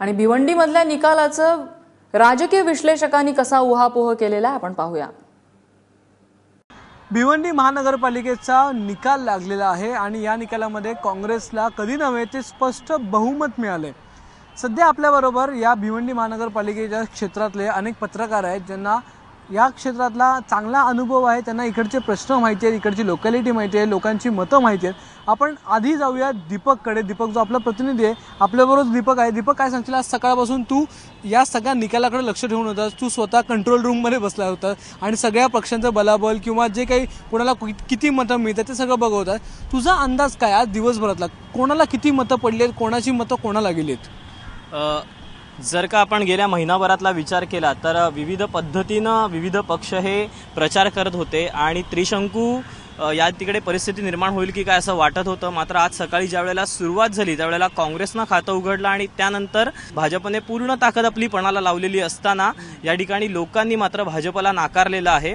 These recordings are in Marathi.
आणि भिवंडीमधल्या निकालाचं राजकीय विश्लेषकांनी कसा उहापोह केलेला आहे आपण पाहूया. भिवंडी महानगरपालिकेचा निकाल लागलेला आहे आणि या निकालामध्ये काँग्रेसला कधी नव्हे ते स्पष्ट बहुमत मिळाले सध्या आपल्याबरोबर या भिवंडी महानगरपालिकेच्या क्षेत्रातले अनेक पत्रकार आहेत ज्यांना या क्षेत्रातला चांगला अनुभव आहे त्यांना इकडचे प्रश्न माहिती आहेत इकडची लोकॅलिटी माहिती आहे लोकांची मतं माहिती आहेत. आपण आधी जाऊया दीपककडे. दीपक जो आपला प्रतिनिधी आहे आपल्याबरोबर दीपक आहे दीपक काय सांगशील? आज सकाळपासून तू या सगळ्या निकालाकडे लक्ष ठेवून होतास तू स्वतः कंट्रोल रूममध्ये बसला होता आणि सगळ्या पक्षांचं बलाबल किंवा जे काही कोणाला किती मतं मिळतात ते सगळं बघवतात तुझा अंदाज काय आज दिवसभरातला? कोणाला किती मतं पडली आहेत? कोणाची मतं कोणाला गेली आहेत? जर का आपण गेल्या महिनाभरातला विचार केला तर विविध पद्धतीनं विविध पक्ष हे प्रचार करत होते आणि त्रिशंकू या तिकडे परिस्थिती निर्माण होईल की काय असं वाटत होतं. मात्र आज सकाळी ज्या वेळेला सुरुवात झाली त्यावेळेला काँग्रेसनं खातं उघडलं आणि त्यानंतर भाजपने पूर्ण ताकद आपली पणाला लावलेली असताना या ठिकाणी लोकांनी मात्र भाजपला नाकारलेलं आहे.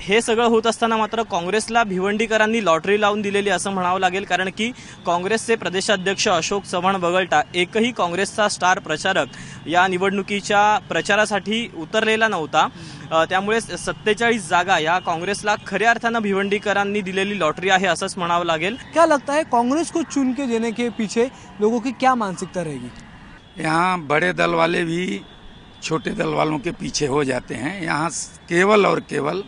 हे सगळं होत असताना मात्र काँग्रेसला भिवंडीकरांनी लॉटरी लावून दिलेली असं म्हणावं लागेल कारण की काँग्रेसचे प्रदेशाध्यक्ष अशोक चव्हाण वगळता एकही काँग्रेसचा स्टार प्रचारक या निवडणुकीच्या प्रचारासाठी उतरलेला नव्हता. त्यामुळे सत्तेचाळीस जागा या काँग्रेसला खऱ्या अर्थानं भिवंडीकरांनी दिलेली लॉटरी आहे असंच म्हणावं लागेल. क्या लगता है कांग्रेस को चुन के देने के पीछे लोगों की क्या मानसिकता रहेगी? यहाँ बड़े दल वाले भी छोटे दल वालों के पीछे हो जाते हैं। यहाँ केवल और केवल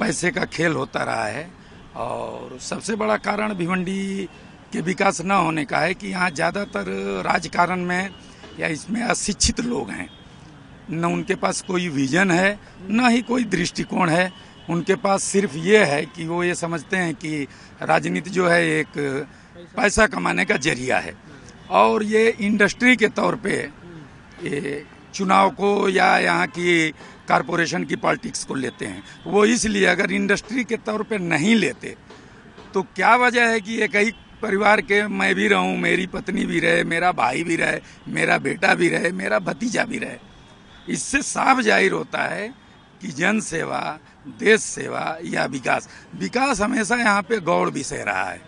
पैसे का खेल होता रहा है और सबसे बड़ा कारण भिवंडी के विकास न होने का है कि यहाँ ज़्यादातर राजकारण में या इसमें अशिक्षित लोग हैं। न उनके पास कोई विजन है, न ही कोई दृष्टिकोण है। उनके पास सिर्फ़ ये है कि वो ये समझते हैं कि राजनीति जो है एक पैसा कमाने का ज़रिया है। और ये इंडस्ट्री के तौर पे ये चुनाव को या यहाँ की कारपोरेशन की पॉलिटिक्स को लेते हैं। वो इसलिए अगर इंडस्ट्री के तौर पे नहीं लेते तो क्या वजह है कि एक ही परिवार के मैं भी रहूँ, मेरी पत्नी भी रहे, मेरा भाई भी रहे, मेरा बेटा भी रहे, मेरा भतीजा भी रहे? इससे साफ जाहिर होता है कि जन सेवा देश सेवा या विकास। विकास हमेशा यहाँ पे गौड़ विषय रहा है।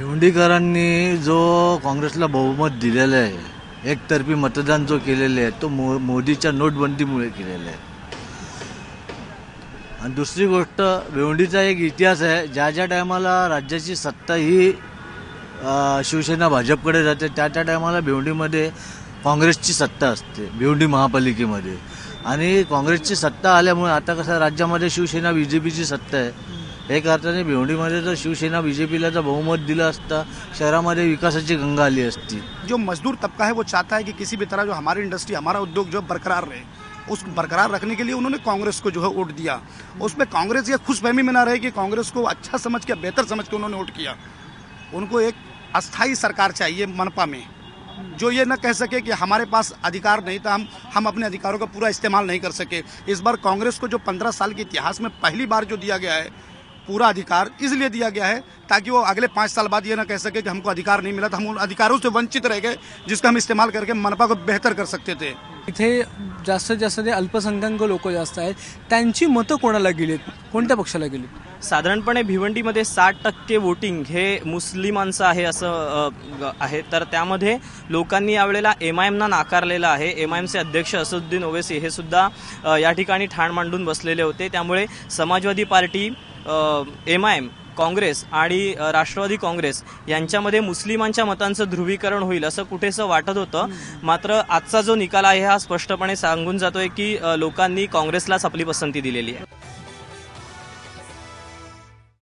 भिवंडीकरांनी जो काँग्रेसला बहुमत दिलेलं आहे एकतर्फी मतदान जो केलेले आहे तो मो मोदीच्या नोटबंदीमुळे केलेलं आहे. आणि दुसरी गोष्ट भिवंडीचा एक इतिहास आहे ज्या ज्या टायमाला राज्याची सत्ता ही शिवसेना भाजपकडे जाते त्या त्या टायमाला भिवंडीमध्ये काँग्रेसची सत्ता असते भिवंडी महापालिकेमध्ये. आणि काँग्रेसची सत्ता आल्यामुळे आता कसं राज्यामध्ये शिवसेना बी जे पीची सत्ता आहे. एक अर्थाने भिवंडीमध्ये जर शिवसेना बी जे पीला जर बहुमत दिलं असतं शहरामध्ये विकासाची गंगा आली असती. जो मजदूर तबका है वो चाहता है कि किसी भी तरह जो हमारी इंडस्ट्री हमारा उद्योग जो बरकरार रहे। उस बरकरार रखने के लिए उन्होंने कांग्रेस को जो है वोट दिया। उसमें कांग्रेस ये खुशफहमी में ना रहे कि कांग्रेस को अच्छा समझ के बेहतर समझ के उन्होंने वोट किया। उनको एक अस्थाई सरकार चाहिए मनपा में। जो ये न कह सके कि हमारे पास अधिकार नहीं था, हम हम अपने अधिकारों का पूरा इस्तेमाल नहीं कर सके। इस बार कांग्रेस को जो पंद्रह साल के इतिहास में पहली बार जो दिया गया है, पूरा अधिकार इसलिए दिया गया है ताकि वो अगले पाँच साल बाद ये ना कह सके कि हमको अधिकार नहीं मिला था। हम उन अधिकारों से वंचित रह गए, जिसका हम इस्तेमाल करके मनपा को बेहतर कर सकते थे। इथे जास्तीत जास्त जे अल्पसंख्याक लोक जास्त आहेत, त्यांची मतं गेलीत? कोणत्या पक्षाला गेलीत? साधारणपणे भिवंडीमध्ये साठ टक्के वोटिंग हे मुस्लिमांचं आहे असं आहे. तर त्यामध्ये लोकांनी यावेळेला एम आय एमना नाकारलेलं आहे. एम आय एमचे अध्यक्ष असदुद्दीन ओवेसी हे सुद्धा या ठिकाणी ठाण मांडून बसलेले होते. त्यामुळे Samajwadi party M I M Congress आणि राष्ट्रवादी काँग्रेस यांच्यामध्ये मुस्लिमांच्या मतांचं ध्रुवीकरण होईल असं कुठेसं वाटत होतं. मात्र आजचा जो निकाल आहे हा स्पष्टपणे सांगून जातोय की लोकांनी काँग्रेसलाच आपली पसंती दिलेली आहे.